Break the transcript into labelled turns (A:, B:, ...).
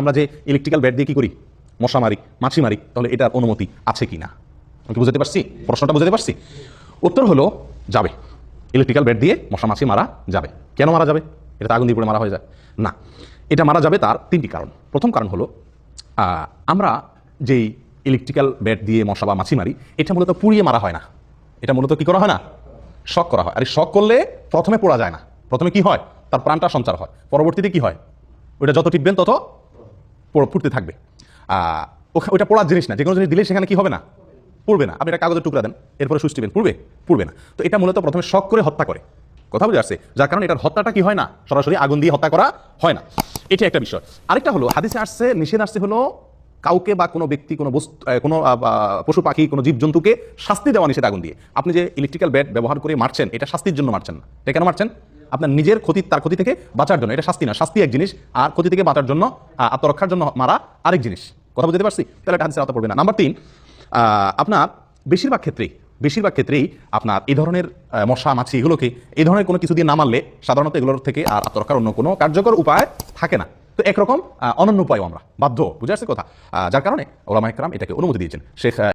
A: আমরা যে electrical bat দিয়ে কি করি? মশা মারি, মাছি মারি, তাহলে এটার অনুমতি আছে কি না আমি বুঝতে পারছি? প্রশ্নটা বুঝতে পারছি? উত্তর হলো, যাবে। ইলেকট্রিক্যাল ব্যাট দিয়ে মশা মাছি মারা যাবে। কেন মারা যাবে? এটা আগুন দিয়ে পড়ে মারা হয়ে যায়। না, এটা মারা যাবে তার তিনটি কারণ। প্রথম কারণ হলো আমরা যেই ইলেকট্রিক্যাল ব্যাট দিয়ে মশা বা মাছি মারি, এটা মূলত পুড়িয়ে মারা হয় না। এটা মূলত কি করা হয় না? শক করা হয়। আর, শক করলে প্রথমে পোড়া যায় না। প্রথমে কি হয়? তার প্রাণটা সঞ্চার হয়। পরবর্তীতে কি হয়? ওটা যত টিপবেন তত পড়- ফুটতে থাকবে। ওটা পড়ার জিনিস না যে কোনো জিনিস দিলে সেখানে কি হবে না? পড়বে না। আপনি একটা কাগজের টুকরা দেন, এরপরে টিপেন পড়বে? পড়বে না। তো এটা মূলত প্রথমে শখ করে হত্যা করে। কথা বুঝে আসছে? যার কারণে এটার হত্যাটা কি হয় না? সরাসরি আগুন দিয়ে হত্যা করা হয় না। এটা একটা বিষয়। আরেকটা হলো, হাদিসে আসছে, নিষেধ আসছে হলো, কাউকে বা কোনো ব্যক্তি, কোনো বস্তু কোনো পশু, পাখি, কোনো জীবজন্তুকে শাস্তি দেওয়া নিষেধ আগুন দিয়ে। আপনি যে ইলেকট্রিক্যাল ব্যাট ব্যবহার করে মারছেন, এটা শাস্তির জন্য মারছেন না। এটা কেন মারছেন? আপনার নিজের ক্ষতি, তার ক্ষতি থেকে বাঁচার জন্য। এটা শাস্তি না। শাস্তি এক জিনিস, আর ক্ষতি থেকে বাঁচার জন্য আত্মরক্ষার জন্য মারা আরেক জিনিস। কথা বুঝতে পারছি? তাহলে এটা আওতা পড়বে না। নাম্বার তিন আপনার বেশিরভাগ ক্ষেত্রেই বেশিরভাগ ক্ষেত্রেই আপনার এই ধরনের মশা, মাছি এগুলোকে, এই ধরনের কোনো কিছু দিয়ে না মারলে সাধারণত এগুলোর থেকে আর আত্মরক্ষার অন্য কোনো কার্যকর উপায় থাকে না। তো একরকম অনন্য উপায় আমরা। বাধ্য, বুঝে আসছে কথা? যার কারণে ওলামা একরাম এটাকে অনুমতি দিয়েছেন। শেখ